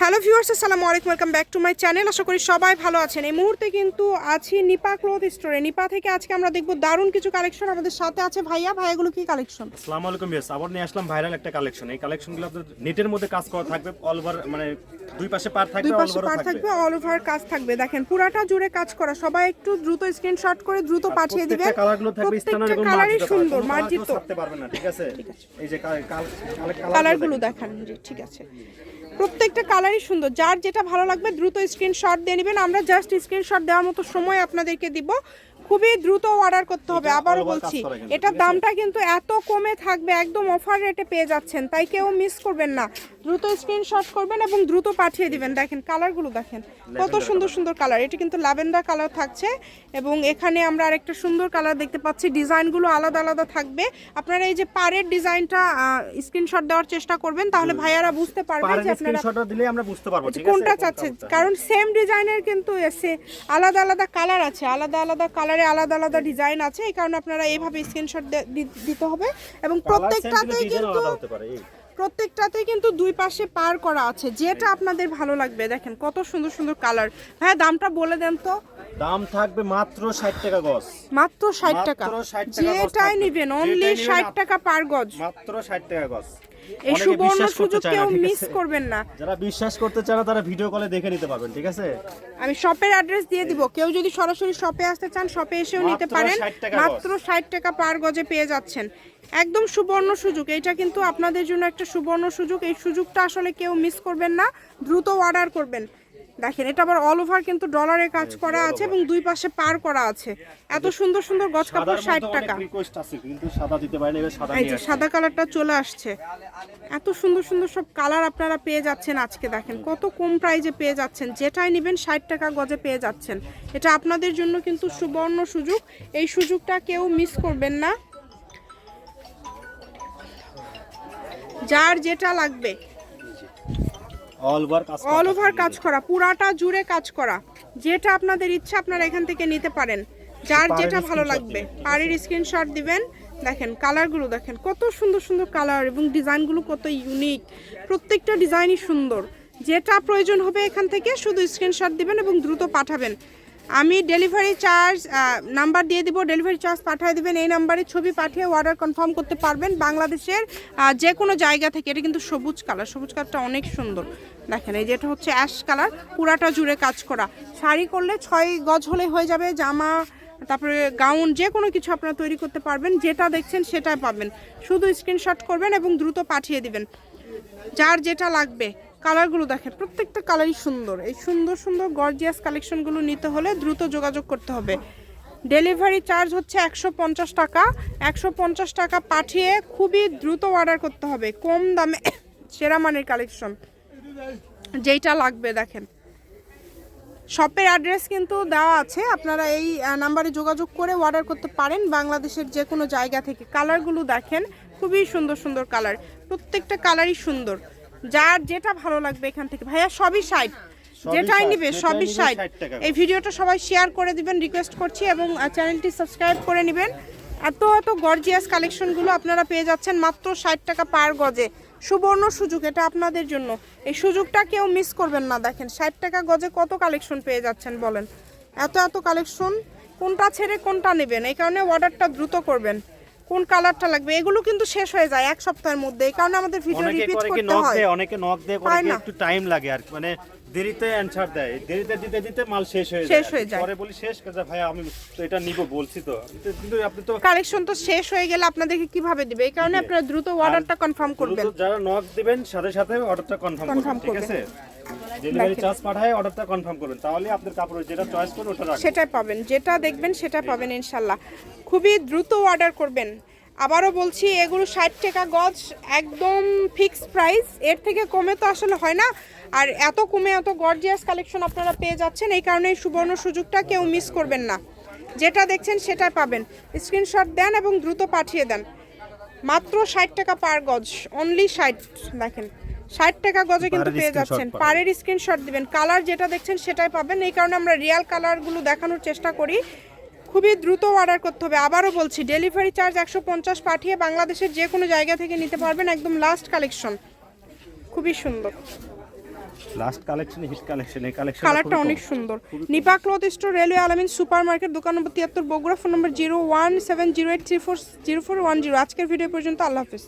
Hello viewers আসসালামু আলাইকুম welcome back to my channel. আশা করি সবাই ভালো আছেন। এই মুহূর্তে কিন্তু আছি নিপা ক্লোথ স্টোরে। নিপা থেকে আজকে আমরা দেখব দারুণ কিছু কালেকশন আমাদের সাথে আছে। ভাইয়া ভাইয়াগুলো কি কালেকশন? আসসালামু আলাইকুম বিয়াস আবার নিয়ে আসলাম ভাইরাল একটা কালেকশন। এই কালেকশনগুলো আপনাদের নেটের মধ্যে কাজ করা থাকবে অল ওভার মানে দুই পাশে পার থাকবে দুই পাশে পার থাকবে। অল ওভার কাজ থাকবে। দেখেন পুরাটা জুড়ে কাজ করা। সবাই একটু দ্রুত স্ক্রিনশট করে দ্রুত পাঠিয়ে দিবেন। কালারগুলো থাকবে স্ট্যান্ডার্ড প্রত্যেকটা এবং কালারই সুন্দর মার্জিত। কালার কেউ ছাড়তে পারবে না ঠিক আছে? এই যে কালার কালারগুলো দেখান। ঠিক আছে। প্রত্যেকটা কালারই সুন্দর। যার যেটা ভালো লাগবে দ্রুত স্ক্রিনশট দিয়ে নেবেন। আমরা জাস্ট স্ক্রিনশট দেওয়ার মতো সময় আপনাদেরকে দিব। খুবই দ্রুত অর্ডার করতে হবে আবারও বলছি এটার দামটা কিন্তু এত কমে থাকবে একদম অফার রেটে পেয়ে যাচ্ছেন তাই কেউ মিস করবেন না। দ্রুত স্ক্রিনশট করবেন এবং দ্রুত পাঠিয়ে দিবেন। দেখেন কালারগুলো দেখেন কত সুন্দর সুন্দর কালার এটা কিন্তু ল্যাভেন্ডার কালার থাকছে এবং এখানে আমরা আরেকটা সুন্দর কালার দেখতে পাচ্ছি ডিজাইনগুলো আলাদা আলাদা থাকবে। আপনারা এই যে পাড়ের ডিজাইনটা স্ক্রিনশট দেওয়ার চেষ্টা করবেন তাহলে ভাইয়ারা বুঝতে পারবে যে আপনারা দিলে আমরা বুঝতে পারব ঠিক আছে? কোনটা চাচ্ছে কারণ সেম ডিজাইনের কিন্তু এসে আলাদা আলাদা কালার আছে আলাদা আলাদা কালারে আলাদা আলাদা ডিজাইন আছে এই কারণে আপনারা এইভাবে স্ক্রিনশট দিতে হবে। এবং প্রত্যেকটাতেই কিন্তু প্রত্যেকটাতেই কিন্তু দুই পাশে পার করা আছে যেটা আপনাদের ভালো লাগবে। দেখেন কত সুন্দর সুন্দর কালার। হ্যাঁ দামটা বলে দেন তো। দাম থাকবে মাত্র 60 টাকা গজ। মাত্র ষাট টাকা। মাত্র 60 টাকা যেটাই। নিবেন অনলি নিবেন ষাট আপ- টাকা পার গজ। মাত্র 60 টাকা গজ। এই সুবর্ণ সুযোগ কেউ মিস করবেন না। যারা বিশ্বাস করতে চান তারা ভিডিও কলে দেখে নিতে পারবেন ঠিক আছে? আমি শপের অ্যাড্রেস দিয়ে দিব। কেউ যদি সরাসরি শপে আসতে চান শপে এসেও নিতে পারেন। মাত্র ষাট টাকা পার গজে পেয়ে যাচ্ছেন। একদম সুবর্ণ সুযোগ। এটা কিন্তু আপনাদের জন্য একটা সুবর্ণ সুযোগ। এই সুযোগটা আসলে কেউ মিস করবেন না। দ্রুত অর্ডার করবেন। দেখেন এটা আবার অল ওভার কিন্তু ডলারে কাজ করা আছে এবং দুই পাশে পার করা আছে। এত সুন্দর সুন্দর গজ কাপড় ষাট টাকা। এই যে সাদা কালারটা চলে আসছে। এত সুন্দর সুন্দর সব কালার আপনারা পেয়ে যাচ্ছেন আজকে দেখেন। কত কম প্রাইজে পেয়ে যাচ্ছেন। যেটাই নেবেন ষাট টাকা গজে পেয়ে যাচ্ছেন। এটা আপনাদের জন্য কিন্তু সুবর্ণ সুযোগ। এই সুযোগটা কেউ মিস করবেন না। যার যেটা লাগবে। অল ওভার কাজ অল ওভার কাজ করা পুরাটা জুড়ে কাজ করা যেটা আপনাদের ইচ্ছা আপনারা এখান থেকে নিতে পারেন। যার যেটা ভালো লাগবে। পাড়ের স্ক্রিনশট দিবেন। দেখেন কালারগুলো দেখেন কত সুন্দর সুন্দর কালার এবং ডিজাইনগুলো কত ইউনিক প্রত্যেকটা ডিজাইনই সুন্দর। যেটা প্রয়োজন হবে এখান থেকে শুধু স্ক্রিনশট দিবেন এবং দ্রুত পাঠাবেন। আমি ডেলিভারি চার্জ নাম্বার দিয়ে দিব ডেলিভারি চার্জ পাঠিয়ে দেবেন, এই নাম্বারে ছবি পাঠিয়ে অর্ডার কনফার্ম করতে পারবেন বাংলাদেশের যে কোনো জায়গা থেকে। এটা কিন্তু সবুজ কালার সবুজ কালারটা অনেক সুন্দর। দেখেন, এই যেটা হচ্ছে অ্যাশ কালার পুরাটা জুড়ে কাজ করা। শাড়ি করলে ছয় গজ হলে হয়ে যাবে, জামা, তারপরে গাউন যে কোনো কিছু আপনারা তৈরি করতে পারবেন, যেটা দেখছেন সেটাই পাবেন। শুধু স্ক্রিনশট করবেন এবং দ্রুত পাঠিয়ে দিবেন। যার যেটা লাগবে কালারগুলো দেখেন, প্রত্যেকটা কালারই সুন্দর। এই সুন্দর সুন্দর গর্জিয়াস কালেকশনগুলো নিতে হলে দ্রুত যোগাযোগ করতে হবে। ডেলিভারি চার্জ হচ্ছে একশো পঞ্চাশ টাকা। একশো পঞ্চাশ টাকা পাঠিয়ে খুবই দ্রুত অর্ডার করতে হবে। কম দামে সেরা মানের কালেকশন যেইটা লাগবে, দেখেন। শপের অ্যাড্রেস কিন্তু দেওয়া আছে। আপনারা এই নাম্বারে যোগাযোগ করে অর্ডার করতে পারেন বাংলাদেশের যে কোনো জায়গা থেকে। কালারগুলো দেখেন, খুবই সুন্দর সুন্দর কালার প্রত্যেকটা কালারই সুন্দর। যার যেটা ভালো লাগবে এখান থেকে। ভাইয়া সবই সাইড যেটাই 60, নিবে সবই সাইড এই ভিডিওটা সবাই শেয়ার করে দিবেন রিকোয়েস্ট করছি এবং চ্যানেলটি সাবস্ক্রাইব করে নেবেন। এত এত গর্জিয়াস কালেকশনগুলো আপনারা পেয়ে যাচ্ছেন মাত্র ষাট টাকা পার গজে। সুবর্ণ সুযোগ এটা আপনাদের জন্য। এই সুযোগটা কেউ মিস করবেন না দেখেন ষাট টাকা গজে কত কালেকশন পেয়ে যাচ্ছেন বলেন। এত এত কালেকশন কোনটা ছেড়ে কোনটা নেবেন? এই কারণে অর্ডারটা দ্রুত করবেন। কোন কালারটা লাগবে? এগুলো কিন্তু শেষ হয়ে যায় এক সপ্তাহের মধ্যে এই কারণে আমাদের ভিডিও রিপিট করতে হয়। অনেকে নক দেয় করে কি না। একটু টাইম লাগে আর মানে দেরিতে অ্যানসার দেয় দেরিতে দিতে দিতে মাল শেষ হয়ে যায়। শেষ হয়ে যায়। পরে বলি শেষ কাজে ভাই আমি তো এটা নিব বলছি তো। কিন্তু আপনি তো কালেকশন তো শেষ হয়ে গেলে আপনাদেরকে কীভাবে দিবে? এই কারণে আপনারা দ্রুত অর্ডারটা কনফার্ম করবেন। যারা নক দিবেন সাথে সাথে অর্ডারটা কনফার্ম করবেন ঠিক আছে? ডেলিভারি চার্জ পাঠায় অর্ডারটা কনফার্ম করবেন তাহলে আপনার কাপড় যেটা চয়েস করবেন ওটা সেটাই পাবেন যেটা দেখবেন সেটা পাবেন ইনশাল্লাহ। খুবই দ্রুত অর্ডার করবেন। আবারও বলছি এগুলো ষাট টাকা গজ একদম ফিক্স প্রাইস এর থেকে কমে তো আসলে হয় না। আর এত কমে এত গর্জিয়াস কালেকশন আপনারা পেয়ে যাচ্ছেন এই কারণে সুবর্ণ সুযোগটা কেউ মিস করবেন না। যেটা দেখছেন সেটাই পাবেন। স্ক্রিনশট দেন এবং দ্রুত পাঠিয়ে দেন। মাত্র ষাট টাকা পার গজ অনলি ষাট দেখেন। ষাট টাকা গজে কিন্তু পেয়ে যাচ্ছেন। পাড়ের স্ক্রিনশট দিবেন। কালার যেটা দেখছেন সেটাই পাবেন। এই কারণে আমরা রিয়াল কালারগুলো দেখানোর চেষ্টা করি। খুবই দ্রুত অর্ডার করতে হবে। আবারও বলছি ডেলিভারি চার্জ একশো পঞ্চাশ পাঠিয়ে বাংলাদেশের যে কোনো জায়গা থেকে নিতে পারবেন একদম লাস্ট কালেকশন খুবই সুন্দর। লাস্ট কালেকশন হিট কালেকশন এই কালেকশন কালারটা অনেক সুন্দর। Nipa cloth store railway Alamin super market দোকান নম্বর তিয়াত্তর Bogura phone number zero one seven zero eight three four zero four one zero. আজকের ভিডিও পর্যন্ত। আল্লাহ হাফিজ।